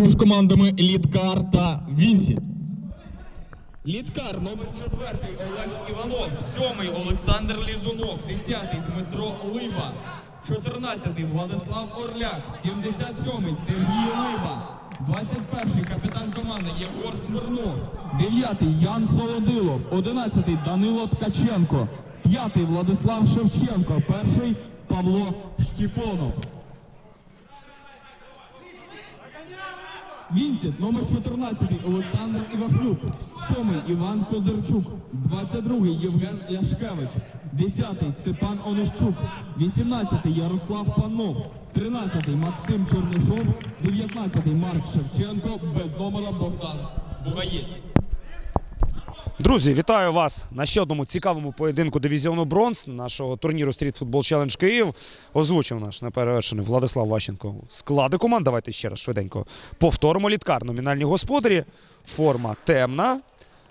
між командами Літкар та Вінсі. Літкар номер 4 Олег Іванов, 7 Олександр Лізунов, 10 Дмитро Либа, 14 Владислав Орляк, 77 Сергій Либа, 21 капітан команди Єгор Смирнов, 9 Ян Солодилов, 11 Данило Ткаченко, 5 Владислав Шевченко, 1 Павло Штіфонов. Вінсіт, номер 14 Олександр Івахлюк, 7 Іван Козирчук, 22 Євген Ляшкевич, 10 Степан Онищук, 18 Ярослав Панов, 13 Максим Чернишов, 19 Марк Шевченко, без номера Богдан Бугаєць. Друзі, вітаю вас на ще одному цікавому поєдинку дивізіону бронз нашого турніру Street Football Challenge Київ. Озвучив наш неперевершений Владислав Ващенко. Склади команд. Давайте ще раз швиденько. Повторимо літкар. Номінальні господарі. Форма темна.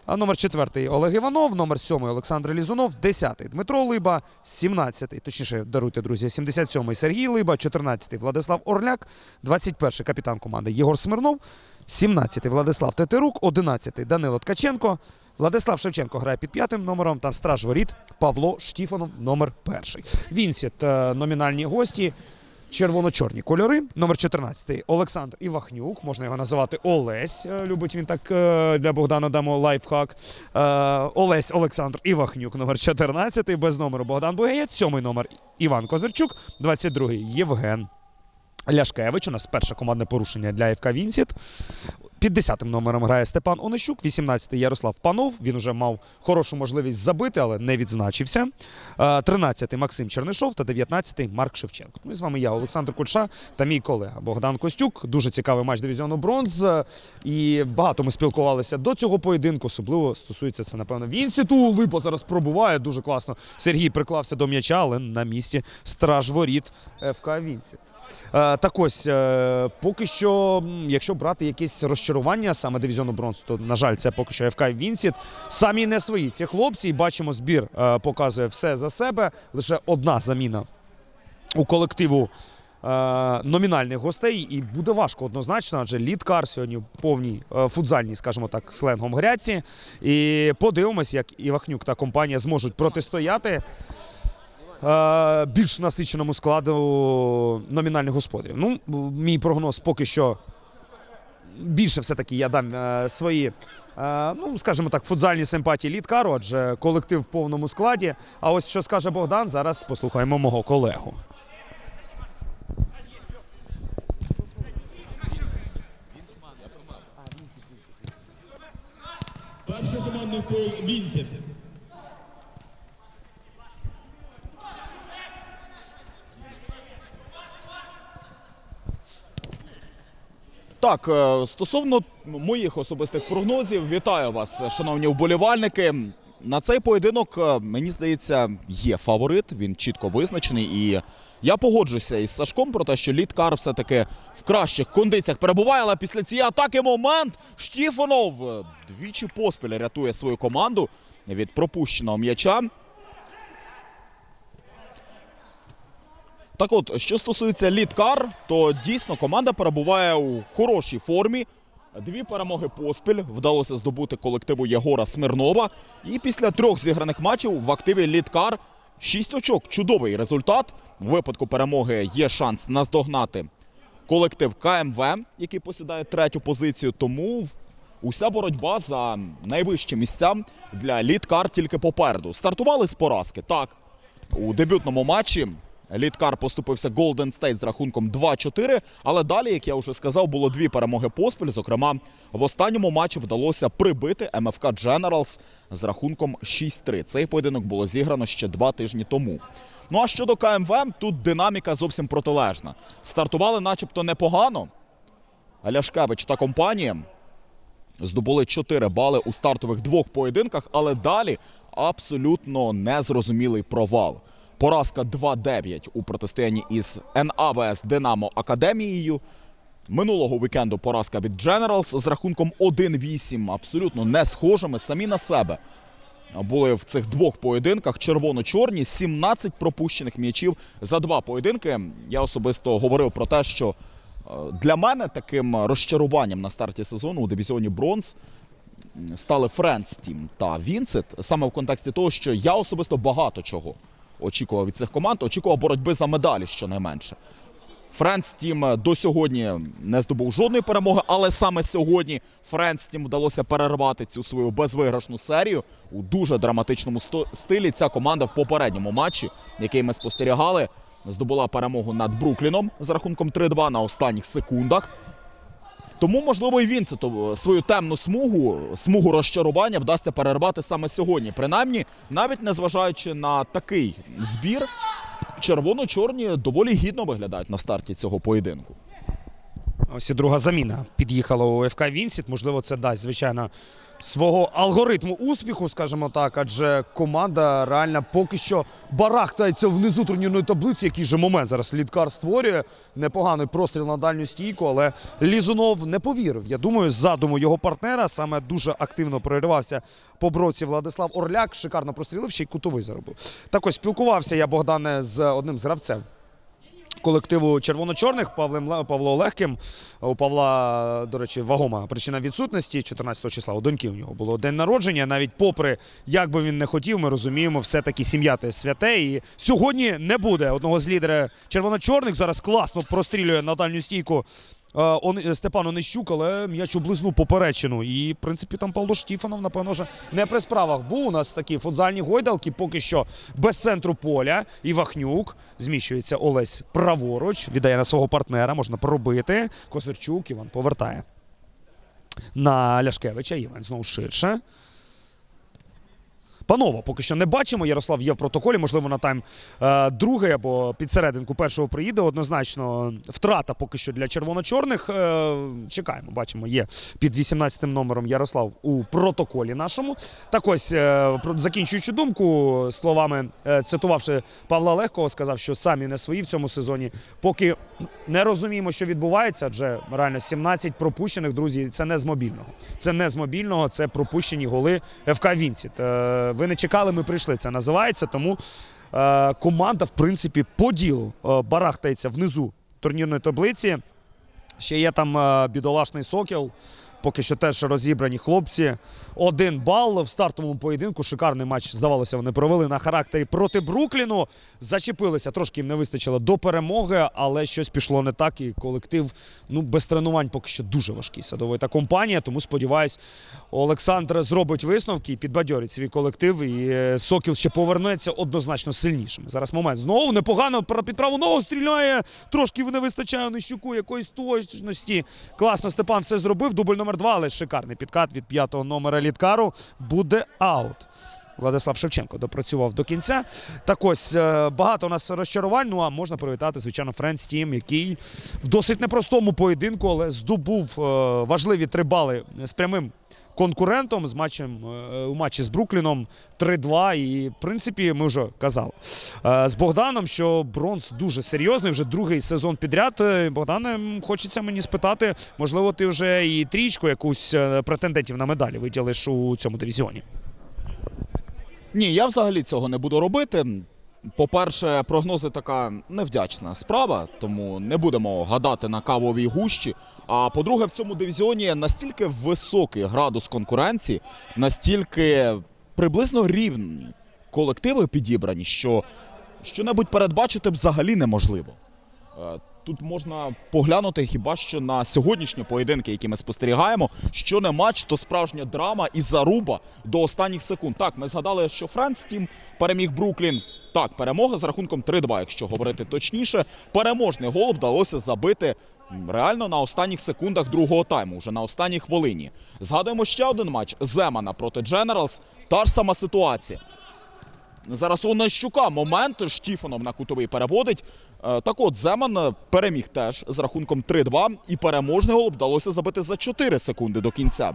А номер 4 Олег Іванов, номер 7 Олександр Лізунов, 10 Дмитро Либа, 17 точніше, даруйте, друзі, 77 Сергій Либа, 14 Владислав Орляк, 21 капітан команди Єгор Смирнов, 17 Владислав Тетерук, 11 Данило Ткаченко, Владислав Шевченко грає під п'ятим номером. Там страж воріт Павло Штіфанов, номер перший. Вінсіт е, номінальні гості. Червоно-чорні кольори. Номер 14 Олександр Івахнюк. Можна його називати Олесь. Е, Любить він так е, для Богдана дамо лайфхак. Олесь Олександр Івахнюк, номер 14. Без номеру Богдан Бугеєць. Сьомий номер Іван Козирчук. 22 Євген Ляшкевич. У нас перше командне порушення для ФК Вінсіт. Під 10 номером грає Степан Онищук, 18-й Ярослав Панов. Він уже мав хорошу можливість забити, але не відзначився. Е, 13-й Максим Чернишов та 19-й Марк Шевченко. Ну і з вами я, Олександр Кульша та мій колега Богдан Костюк. Дуже цікавий матч дивізіону бронз. Е, І багато ми спілкувалися до цього поєдинку. Особливо стосується це, напевно, Вінсіту. Липо зараз пробуває дуже класно. Сергій приклався до м'яча, але на місці страж воріт ФК Вінсіт. Е, Так ось, е, поки що, якщо брати якесь розчарування саме дивізіону бронз, то, на жаль, це поки що ФК Вінсіт. Самі не свої ці хлопці. І бачимо, збір е, показує все за себе. Лише одна заміна у колективу номінальних гостей. І буде важко однозначно, адже лідкар сьогодні в повній футзальній, скажімо так, сленгом гряці. І подивимось, як Івахнюк та компанія зможуть протистояти більш насиченому складу номінальних господарів. Ну, мій прогноз поки що більше все-таки я дам е, свої. е, Ну, скажімо так, футзальні симпатії лідкару, адже колектив в повному складі. А ось що скаже Богдан, зараз послухаємо мого колегу. Перший командний фол Вінсіт. Так, е, стосовно моїх особистих прогнозів, вітаю вас, шановні вболівальники. На цей поєдинок, е, мені здається, є фаворит. Він чітко визначений. І я погоджуся із Сашком про те, що Літкар все-таки в кращих кондиціях перебуває. Але після цієї атаки момент Штіфанов е, двічі поспіль рятує свою команду від пропущеного м'яча. Так от, що стосується Літкар, то дійсно команда перебуває у хорошій формі. Дві перемоги поспіль вдалося здобути колективу Єгора Смирнова. І після трьох зіграних матчів в активі Літкар 6 очок. Чудовий результат. В випадку перемоги є шанс наздогнати колектив КМВ, який посідає третю позицію. Тому уся боротьба за найвищі місця для Літкар тільки попереду. Стартували з поразки. Так, у дебютному матчі Літкар поступився Golden State з рахунком 2-4. Але далі, як я вже сказав, було дві перемоги поспіль. Зокрема, в останньому матчі вдалося прибити МФК Generals з рахунком 6-3. Цей поєдинок було зіграно ще два тижні тому. Ну а щодо КМВ, тут динаміка зовсім протилежна. Стартували, начебто, непогано. Ляшкевич та компанія здобули 4 бали у стартових двох поєдинках, але далі абсолютно незрозумілий провал. Поразка 2-9 у протистоянні із НАВС Динамо Академією. Минулого вікенду поразка від Generals з рахунком 1-8, абсолютно не схожими самі на себе. Були в цих двох поєдинках червоно-чорні, 17 пропущених м'ячів за два поєдинки. Я особисто говорив про те, що Е, Для мене таким розчаруванням на старті сезону у дивізіоні Бронз стали Френдс Тім та Вінцет, саме в контексті того, що я особисто багато чого очікував від цих команд, очікував боротьби за медалі щонайменше. Френдс Тім до сьогодні не здобув жодної перемоги, але саме сьогодні Френдс Тім вдалося перервати цю свою безвиграшну серію у дуже драматичному стилі. Ця команда в попередньому матчі, який ми спостерігали, здобула перемогу над Брукліном з рахунком 3-2 на останніх секундах. Тому, можливо, і він це то свою темну смугу, смугу розчарування вдасться перервати саме сьогодні. Принаймні, навіть незважаючи на такий збір, червоно-чорні доволі гідно виглядають на старті цього поєдинку. Ось і друга заміна під'їхала у ФК Вінсіт. Можливо, це дасть, звичайно, свого алгоритму успіху, скажімо так, адже команда реально поки що барахтається внизу турнірної таблиці. Який же момент зараз літкар створює. Непоганий простріл на дальню стійку, але Лізунов не повірив. Я думаю, задуму його партнера саме дуже активно проривався по броці Владислав Орляк. Шикарно прострілив, ще й кутовий заробив. Так ось спілкувався я, Богдане, з одним з гравців колективу червоно-чорних Павлем Павло Легким. У Павла, до речі, вагома причина відсутності 14 числа. У доньки у нього було день народження. Навіть попри як би він не хотів, ми розуміємо, все-таки сім'я те святе. І сьогодні не буде одного з лідерів червоно-чорних. Зараз класно прострілює на дальню стійку. Е, Он- Степан Онищук, але м'яч облизнув поперечину. І, в принципі, там Павло Штіфанов, напевно, вже не при справах був. У нас такі футзальні гойдалки, поки що без центру поля. Івахнюк. Зміщується Олесь праворуч, віддає на свого партнера, можна пробити. Косирчук, Іван повертає на Ляшкевича. Іван знову ширше. Панова поки що не бачимо. Ярослав є в протоколі. Можливо, на тайм е, другий або під серединку першого приїде. Однозначно, втрата поки що для червоно-чорних. Е, чекаємо, бачимо, є під 18 номером Ярослав у протоколі нашому. Так ось, е, закінчуючи думку, словами цитувавши Павла Легкого, сказав, що самі не свої в цьому сезоні. Поки не розуміємо, що відбувається, адже реально 17 пропущених, друзі, це не з мобільного. Це не з мобільного, це пропущені голи ФК Вінсіт. Ви не чекали, ми прийшли. Це називається. Тому е, команда, в принципі, по ділу е, барахтається внизу турнірної таблиці. Ще є там е, бідолашний сокіл. Поки що теж розібрані хлопці. Один бал в стартовому поєдинку. Шикарний матч, здавалося, вони провели на характері проти Брукліну. Зачепилися, трошки їм не вистачило до перемоги, але щось пішло не так. І колектив ну, без тренувань поки що дуже важкий садовий та компанія. Тому сподіваюсь, Олександр зробить висновки і підбадьорить свій колектив. І е, Сокіл ще повернеться однозначно сильнішим. Зараз момент знову непогано під праву ногу стріляє. Трошки не вистачає Онищуку якоїсь точності. Класно Степан все зробив. Дубль номер два, але шикарний підкат від п'ятого номера Літкару. Буде аут. Владислав Шевченко допрацював до кінця. Так ось е, багато у нас розчарувань. Ну а можна привітати, звичайно, Френс Тім, який в досить непростому поєдинку, але здобув е, важливі три бали з прямим конкурентом з матчем е, у матчі з Брукліном 3-2. І в принципі, ми вже казали е, з Богданом, що бронз дуже серйозний, вже другий сезон підряд. Е, Богдане, хочеться мені спитати, можливо, ти вже і трічку якусь претендентів на медалі виділиш у цьому дивізіоні. Ні, я взагалі цього не буду робити. По-перше, прогнози така невдячна справа, тому не будемо гадати на кавовій гущі. А по-друге, в цьому дивізіоні настільки високий градус конкуренції, настільки приблизно рівні колективи підібрані, що що-небудь передбачити взагалі неможливо. Тут можна поглянути хіба що на сьогоднішні поєдинки, які ми спостерігаємо. Що не матч, то справжня драма і заруба до останніх секунд. Так, ми згадали, що Френс Тім переміг Бруклін. Так, перемога з рахунком 3-2, якщо говорити точніше. Переможний гол вдалося забити реально на останніх секундах другого тайму, вже на останній хвилині. Згадуємо ще один матч Земана проти Дженералс. Та ж сама ситуація. Зараз у Нащука момент Штіфанов на кутовий переводить. Е, Так от, Земан е, переміг теж з рахунком 3-2, і переможний гол вдалося забити за 4 секунди до кінця.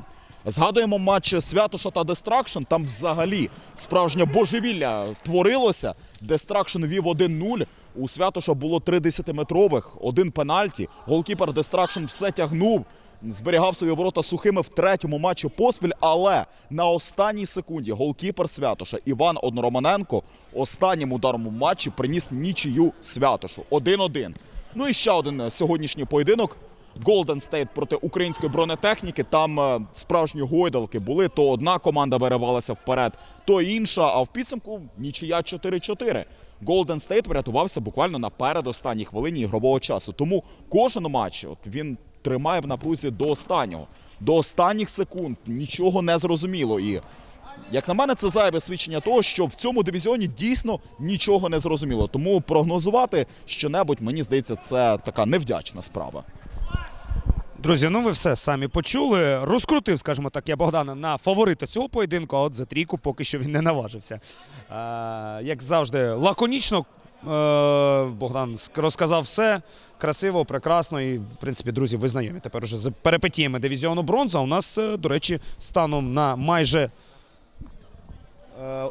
Згадуємо матч Святоша та Дестракшн. Там взагалі справжнє божевілля творилося. Дестракшн вів 1-0. У Святоша було три 10-метрових, один пенальті. Голкіпер Дестракшн все тягнув. Зберігав свої ворота сухими в третьому матчі поспіль, але на останній секунді голкіпер Святоша Іван Однороманенко останнім ударом у матчі приніс нічию Святошу 1-1. Ну і ще один е, сьогоднішній поєдинок Golden State проти української бронетехніки. Там е, справжні гойдалки були. То одна команда виривалася вперед, то інша. А в підсумку нічия 4-4. Golden State врятувався буквально на передостанній хвилині ігрового часу. Тому кожен матч от він тримає в напрузі до останнього, до останніх секунд. Нічого не зрозуміло. І як на мене, це зайве свідчення того, що в цьому дивізіоні дійсно нічого не зрозуміло. Тому прогнозувати щонебудь, мені здається, це така невдячна справа. Друзі, ну ви все самі почули. Розкрутив, скажімо так, я Богдана на фаворита цього поєдинку, а от за трійку поки що він не наважився. Е, як завжди, лаконічно. е, Богдан розказав все красиво, прекрасно. І, в принципі, друзі, ви знайомі тепер уже з перепетіями дивізіону бронза. У нас, е, до речі, станом на майже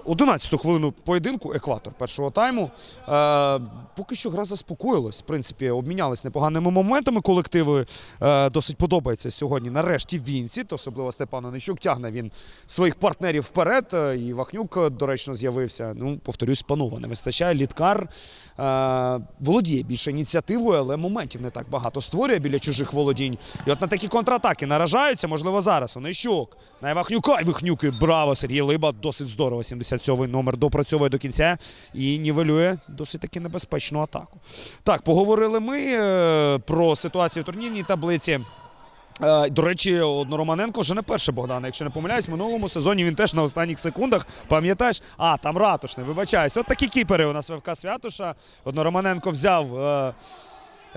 11-ту хвилину поєдинку, екватор першого тайму. Е, поки що гра заспокоїлась. В принципі, обмінялись непоганими моментами колективи. Е, досить подобається сьогодні. Нарешті Вінсіт, особливо Степан Онищук, тягне він своїх партнерів вперед. Е, І Вахнюк е, доречно з'явився. Ну, повторюсь, панова не вистачає. Літкар е, володіє більше ініціативою, але моментів не так багато створює біля чужих володінь. І от на такі контратаки наражаються, можливо, зараз. Онищук на Вахнюка. І Вахнюк, браво, Сергій Либа. Досить здорово. 77-й номер допрацьовує до кінця і нівелює досить таки небезпечну атаку. Так, поговорили ми е, про ситуацію в турнірній таблиці. Е, До речі, одно Романенко вже не перше Богдана. Якщо не помиляюсь, в минулому сезоні він теж на останніх секундах. Пам'ятаєш? А, там ратушний, вибачаюсь. От такі кіпери у нас ВФК Святоша. Одно Романенко взяв е,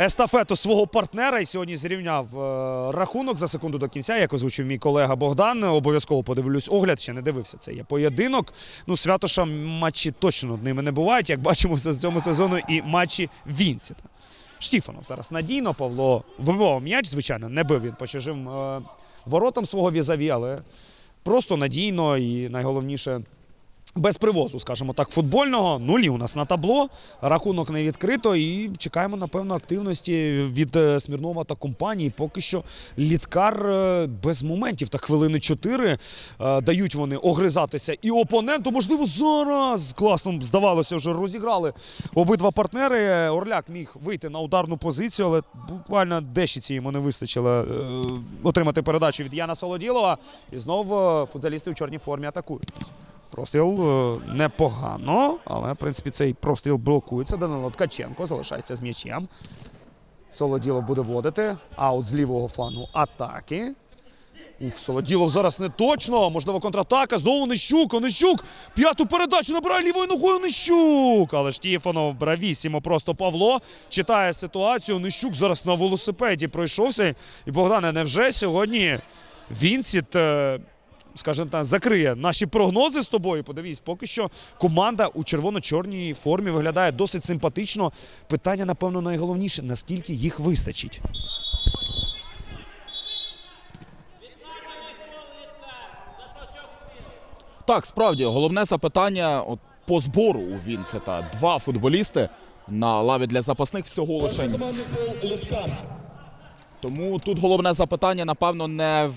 естафету свого партнера і сьогодні зрівняв е, рахунок за секунду до кінця, як озвучив мій колега Богдан. Обов'язково подивлюсь огляд, ще не дивився. Це є поєдинок. Ну, Святоша матчі точно ними не бувають. Як бачимо в цьому сезону, і матчі Вінціта. Штіфанов зараз надійно. Павло вибивав м'яч, звичайно, не бив він по чужим е, воротам свого візаві, але просто надійно і найголовніше. Без привозу, скажімо так, футбольного. Нулі у нас на табло. Рахунок не відкрито. І чекаємо, напевно, активності від е, Смірнова та компанії. Поки що літкар е, без моментів. Так хвилини чотири е, дають вони огризатися і опоненту. Можливо, зараз класно здавалося, вже розіграли обидва партнери. Орляк міг вийти на ударну позицію, але буквально дещиці йому не вистачило отримати передачу від Яна Солоділова. І знову футзалісти у чорній формі атакують. Простріл е, непогано, але в принципі цей простріл блокується. Данило Ткаченко залишається з м'ячем. Солоділов буде вводити. Аут з лівого флангу атаки. Ух, Солоділов зараз не точно. Можливо, контратака. Знову Нищук. Онищук. П'яту передачу набирає лівою ногою Нищук. Але Штіфанов бравісімо просто Павло. Читає ситуацію. Нищук зараз на велосипеді пройшовся. І Богдане, невже сьогодні Вінсіт. Скажімо так, закриє наші прогнози з тобою. Подивись, поки що команда у червоно-чорній формі виглядає досить симпатично. Питання, напевно, найголовніше, наскільки їх вистачить. Так, справді, головне запитання от, по збору у Вінсета. Два футболісти на лаві для запасних всього лише. Тому тут головне запитання, напевно, не в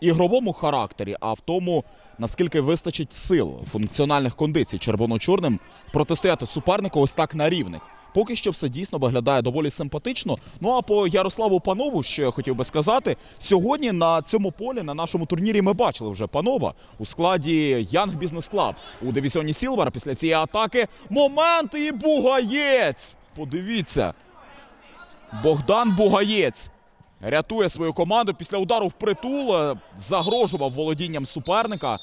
ігровому характері, а в тому, наскільки вистачить сил, функціональних кондицій червоно-чорним протистояти супернику ось так на рівних. Поки що все дійсно виглядає доволі симпатично. Ну а по Ярославу Панову, що я хотів би сказати, сьогодні на цьому полі, на нашому турнірі, ми бачили вже панова у складі Янг Бізнес Клаб у дивізіоні Сілвер. Після цієї атаки момент і Бугаєць. Подивіться. Богдан Бугаєць рятує свою команду після удару в притул, е, загрожував володінням суперника.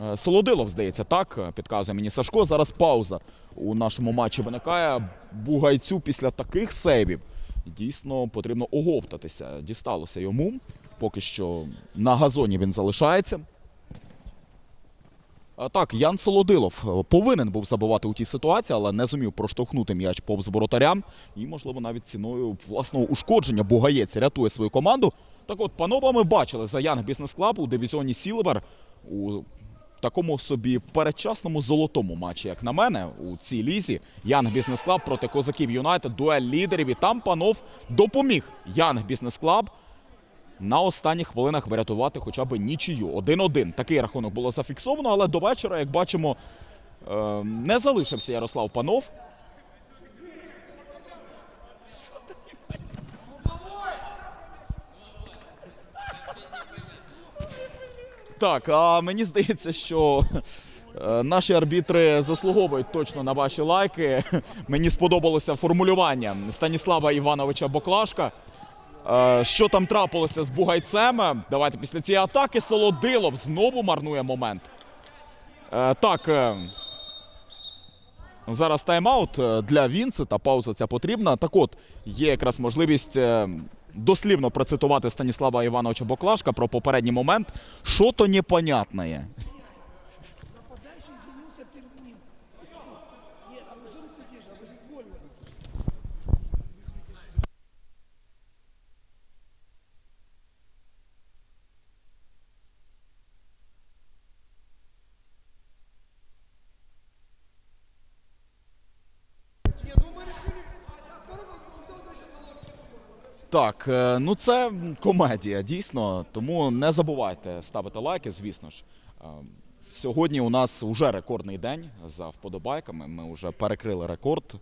Е, Солодилов, здається, так е, підказує мені Сашко. Зараз пауза у нашому матчі виникає. Бугайцю після таких сейвів дійсно потрібно оговтатися. Дісталося йому. Поки що на газоні він залишається. А Так, Ян Солодилов е, повинен був забивати у тій ситуації, але не зумів проштовхнути м'яч повз воротарям. І, можливо, навіть ціною власного ушкодження Бугаєць рятує свою команду. Так от, панове, ми бачили за Янг Бізнес Клаб у дивізіоні Сілвер у такому собі передчасному золотому матчі, як на мене, у цій лізі. Янг Бізнес Клаб проти козаків Юнайтед, дуель лідерів. І там панов допоміг Янг Бізнес Клаб на останніх хвилинах врятувати хоча б нічию. 1-1. Такий рахунок було зафіксовано, але до вечора, як бачимо, е, не залишився Ярослав Панов. Так, а мені здається, що е, наші арбітри заслуговують точно на ваші лайки. Мені сподобалося формулювання Станіслава Івановича Боклашка. Е, Що там трапилося з бугайцем? Давайте після цієї атаки Солодилов знову марнує момент. Е, Так. е, Зараз тайм-аут для Вінцета. Пауза ця потрібна. Так от, є якраз можливість дослівно процитувати Станіслава Івановича Боклашка про попередній момент. Що то непонятне. Так, е, ну це комедія, дійсно. Тому не забувайте ставити лайки, звісно ж. Е, Сьогодні у нас вже рекордний день за вподобайками. Ми вже перекрили рекорд.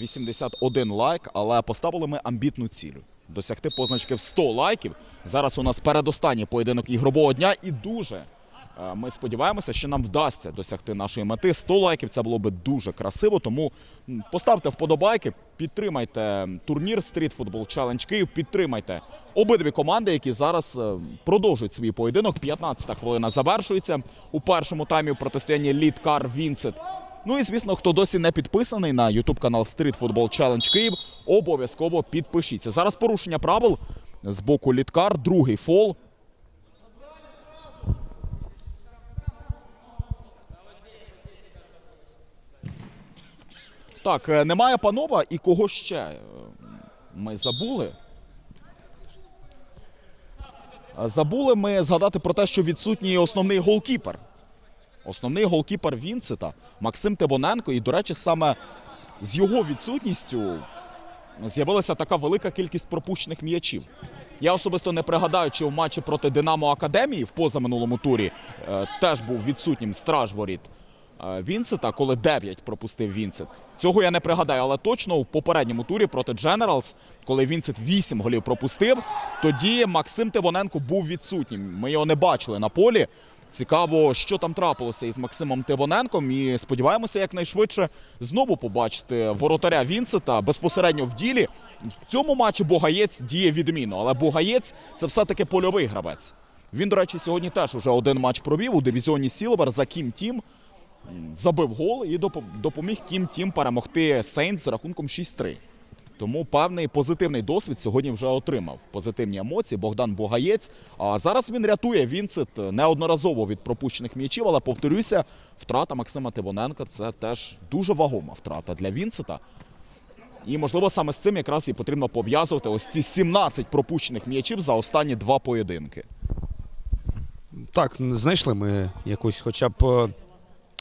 81 лайк, але поставили ми амбітну ціль. Досягти позначки в 100 лайків. Зараз у нас передостанній поєдинок ігрового дня і дуже. Е, Ми сподіваємося, що нам вдасться досягти нашої мети. 100 лайків це було би дуже красиво. Тому поставте вподобайки, підтримайте турнір Street Football Challenge Київ, підтримайте обидві команди, які зараз е, продовжують свій поєдинок. 15-та хвилина завершується у першому таймі в протистоянні Літкар Вінсет. Ну і звісно, хто досі не підписаний на YouTube канал Street Football Challenge Київ, обов'язково підпишіться. Зараз порушення правил з боку Літкар, другий фол. Так, е, немає панова і кого ще е, ми забули. Е, Забули ми згадати про те, що відсутній основний голкіпер. Основний голкіпер Вінцета Максим Тибоненко. І, до речі, саме з його відсутністю з'явилася така велика кількість пропущених м'ячів. Я особисто не пригадаю, чи в матчі проти Динамо Академії в позаминулому турі е, теж був відсутнім страж е, коли 9 пропустив Вінцет. Цього я не пригадаю, але точно в попередньому турі проти Дженералс, коли Вінцет 8 голів пропустив, тоді Максим Тивоненко був відсутнім. Ми його не бачили на полі. Цікаво, що там трапилося із Максимом Тивоненком. І сподіваємося, якнайшвидше знову побачити воротаря Вінцета безпосередньо в ділі. В цьому матчі Богаєць діє відмінно, але Богаєць це все-таки польовий гравець. Він, до речі, сьогодні теж уже один матч провів у дивізіоні Сілвер за Кім Тім. Забив гол і допоміг Кім Тім перемогти Сейнс з рахунком 6-3. Тому певний позитивний досвід сьогодні вже отримав. Позитивні емоції Богдан Богаєць. А зараз він рятує Вінцет неодноразово від пропущених м'ячів, але повторюся, втрата Максима Тивоненка це теж дуже вагома втрата для Вінцета. І, можливо, саме з цим якраз і потрібно пов'язувати ось ці 17 пропущених м'ячів за останні два поєдинки. Так, знайшли ми якусь хоча б.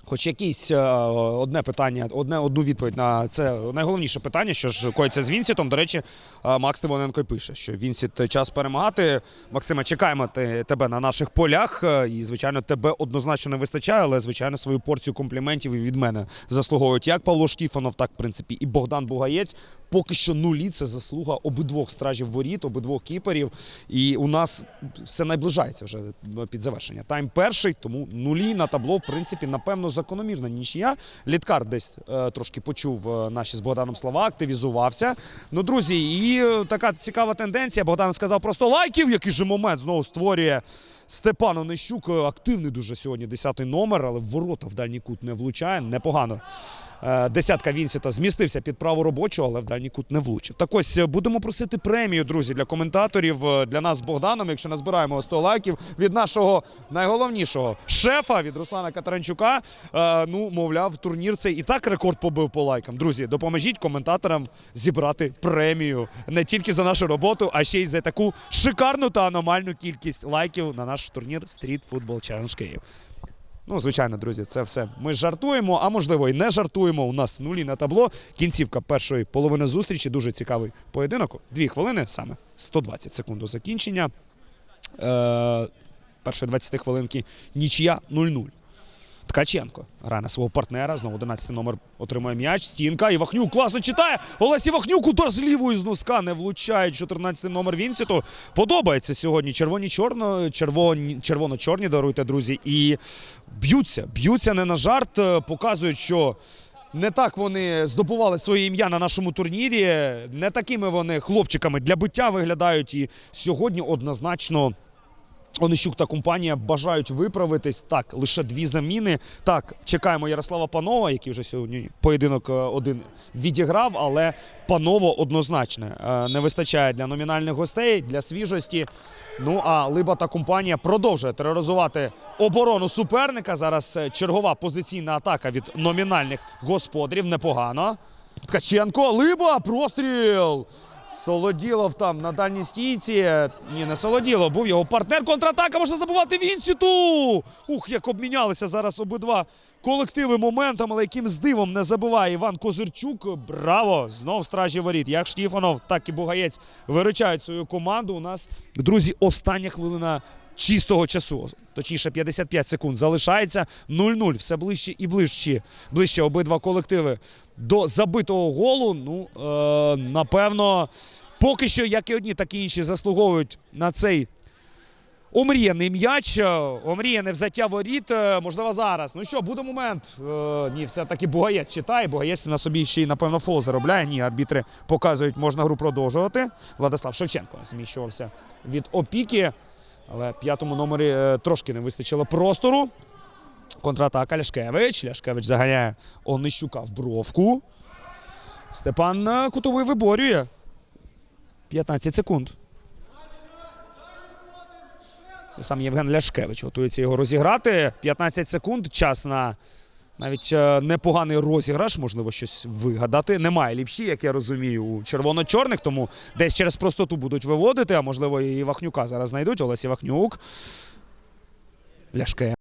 Хоч якісь е, одне питання, одне одну відповідь на це найголовніше питання, що ж коїться з Вінсітом. До речі, е, Макс Тивоненко пише, що Вінсіт час перемагати. Максиме, чекаємо те- тебе на наших полях. е, І, звичайно, тебе однозначно не вистачає, але звичайно свою порцію компліментів і від мене заслуговують як Павло Шкіфанов, так в принципі і Богдан Бугаєць. Поки що нулі це заслуга обидвох стражів воріт, обидвох кіперів. І у нас все наближається вже під завершення. Тайм перший, тому нулі на табло, в принципі, напевно, закономірна нічия. Літкар десь е, трошки почув е, наші з Богданом слова, активізувався. Ну, друзі, і е, така цікава тенденція. Богдан сказав просто лайків. Який же момент знову створює Степан Онищук. Е, Активний дуже сьогодні 10-й номер, але ворота в дальній кут не влучає. Непогано. Е, Десятка Вінсіта змістився під праву робочу, але в дальній кут не влучив. Так ось е, будемо просити премію, друзі, для коментаторів, е, для нас з Богданом, якщо назбираємо 100 лайків від нашого найголовнішого шефа від Руслана Катаранчука. Ну, мовляв, турнір цей і так рекорд побив по лайкам. Друзі, допоможіть коментаторам зібрати премію не тільки за нашу роботу, а ще й за таку шикарну та аномальну кількість лайків на наш турнір Street Football Challenge Київ. Ну, звичайно, друзі, це все. Ми жартуємо, а можливо і не жартуємо. У нас нулі на табло. Кінцівка першої половини зустрічі. Дуже цікавий поєдинок. Дві хвилини саме 120 секунд до закінчення. Е, першої 20 хвилинки нічия 0-0. Ткаченко грає на свого партнера. Знову 11 номер отримує м'яч. Стінка. Івахнюк класно читає. Олесь Івахнюк удар з лівої з носка. Не влучає 14 номер Вінсіту. Подобається сьогодні. Червоні чорно, червоні, червоно-чорні даруйте, друзі. І б'ються. Б'ються не на жарт. Показують, що. Не так вони здобували своє ім'я на нашому турнірі. Не такими вони хлопчиками для биття виглядають. І сьогодні однозначно Онищук та компанія бажають виправитись. Так, лише дві заміни. Так, чекаємо Ярослава Панова, який вже сьогодні поєдинок е, один відіграв, але Паново однозначно е, не вистачає для номінальних гостей, для свіжості. Ну а Либа та компанія продовжує тероризувати оборону суперника. Зараз е, чергова позиційна атака від номінальних господарів. Непогано. Ткаченко, Либа, простріл! Солоділов там на дальній стійці. Ні, не Солоділов, був його партнер. Контратака можна забувати Вінсіту. Ух, як обмінялися зараз обидва колективи моментом, але якимсь дивом не забиває Іван Козирчук. Браво! Знов стражі воріт. Як Штіфанов, так і Бугаєць виручають свою команду. У нас, друзі, остання хвилина чистого часу. Точніше, 55 секунд залишається 0-0. Все ближче і ближче. Ближче обидва колективи до забитого голу. Ну, е, напевно, поки що, як і одні, так і інші заслуговують на цей омріяний м'яч. е, Омріяне взяття воріт. Е, Можливо, зараз. Ну що, буде момент. Е, ні, все-таки Бугаєць читає. Бугаєць на собі ще й, напевно, фол заробляє. Ні, арбітри показують, можна гру продовжувати. Владислав Шевченко зміщувався від опіки. Але п'ятому номері е, трошки не вистачило простору. Контратака Ляшкевич. Ляшкевич заганяє Онищука в бровку. Степан Кутовий виборює. 15 секунд. Сам Євген Ляшкевич готується його розіграти. 15 секунд. Час на навіть е, непоганий розіграш, можливо, щось вигадати. Немає ліпші, як я розумію, у червоно-чорних, тому десь через простоту будуть виводити, а можливо, і Вахнюка зараз знайдуть. Олесь Вахнюк. Ляшкевич.